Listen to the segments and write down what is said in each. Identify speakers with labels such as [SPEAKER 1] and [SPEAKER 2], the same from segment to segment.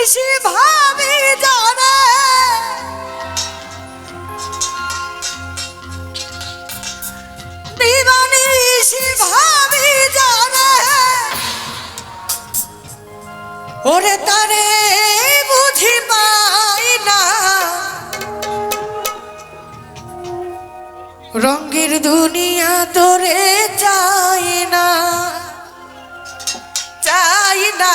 [SPEAKER 1] নিশি ভাবি জানে। দিবানিশি ভাবি জানে। ওরে তারে বুঝি পাই না। রঙের দুনিয়া তোরে চাই না চাই না।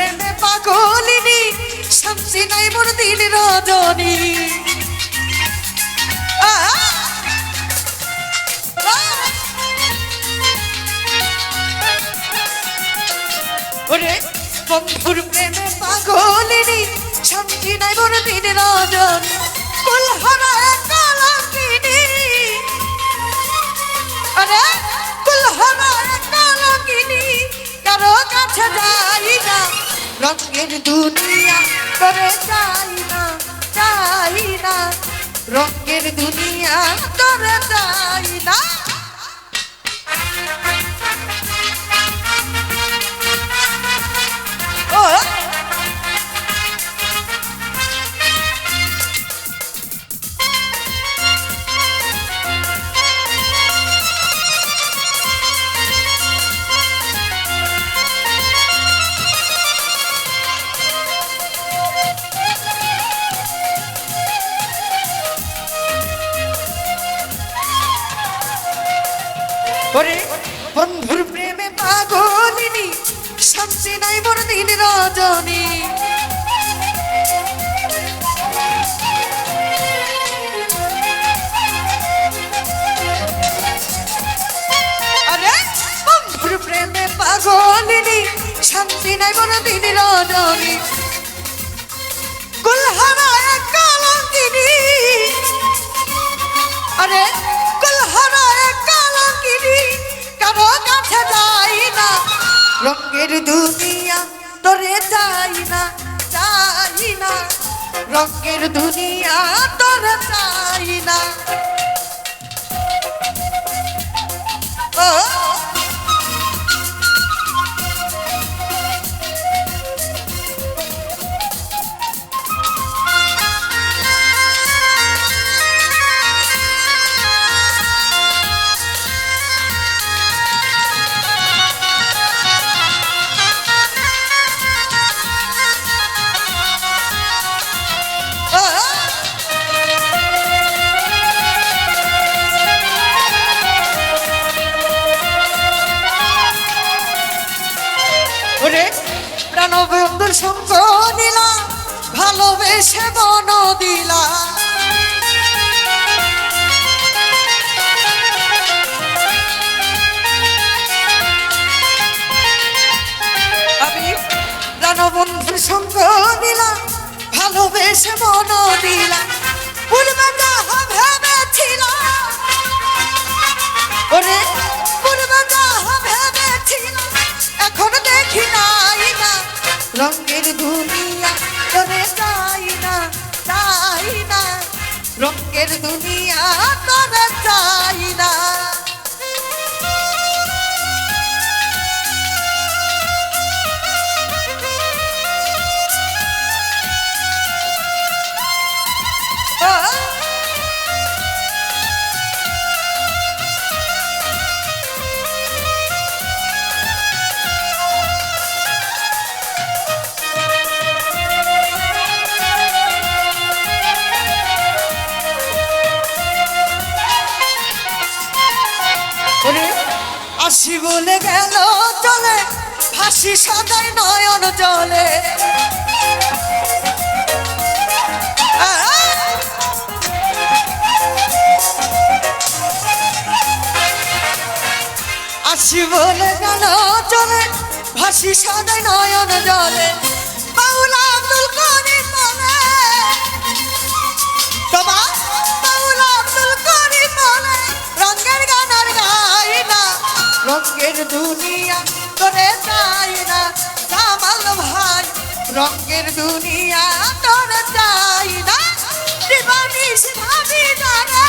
[SPEAKER 1] প্রেমে পাগলিনি শান্তি নাই মোর দিন রজনী। ওরে বন্ধুর প্রেমে পাগলিনি শান্তি নাই মোর দিন রজনী। কুলহারা কালাকিনী। আরে কুলহারা কালাকিনী, কারও কাছে না রঙের দুনিয়া তবে চাই না চাই না। রঙের দুনিয়া তবে চাই না। ওরে বন্ধুর প্রেমে পাগলিনী, শান্তি নাই মোর দিন রজনী। প্রেমে পাগলিনী, শান্তি নাই মোর দিন রজনী। না রঙের দুনিয়া তোরে চাই না চাই না। রঙের দুনিয়া তোরে চাই না। ও ভালোবেসে মন দিলা। আমি প্রাণবন্ধুর সঙ্গ নিলা ভালোবেসে মন দিলা। পূর্বে যাহা ভেবেছিলাম ওরে পূর্বে যাহা ভেবেছিলাম এখন দেখি নাই না রঙের দুনিয়া। তোরে চাই না চাই না। রঙের দুনিয়া তোরে চাই না। আসি বলে গেল চলে ফাঁসি সদাই নয়ন জলে। আসি বলে গেল চলে ফাঁসি সদাই নয়ন জলে। রঙের দুনিয়া তোরে চাই না, কামাল ভাই। রঙের দুনিয়া তোরে চাই না দিবানিস ভাবি জানে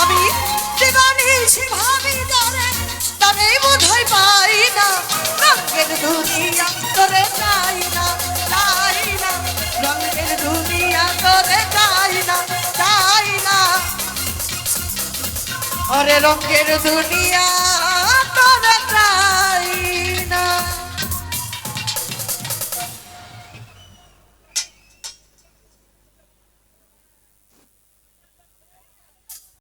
[SPEAKER 1] আমি দিবানিস ভাবি জানে তারে বোধহয় পাই না। অরে রঙের দুনিয়া।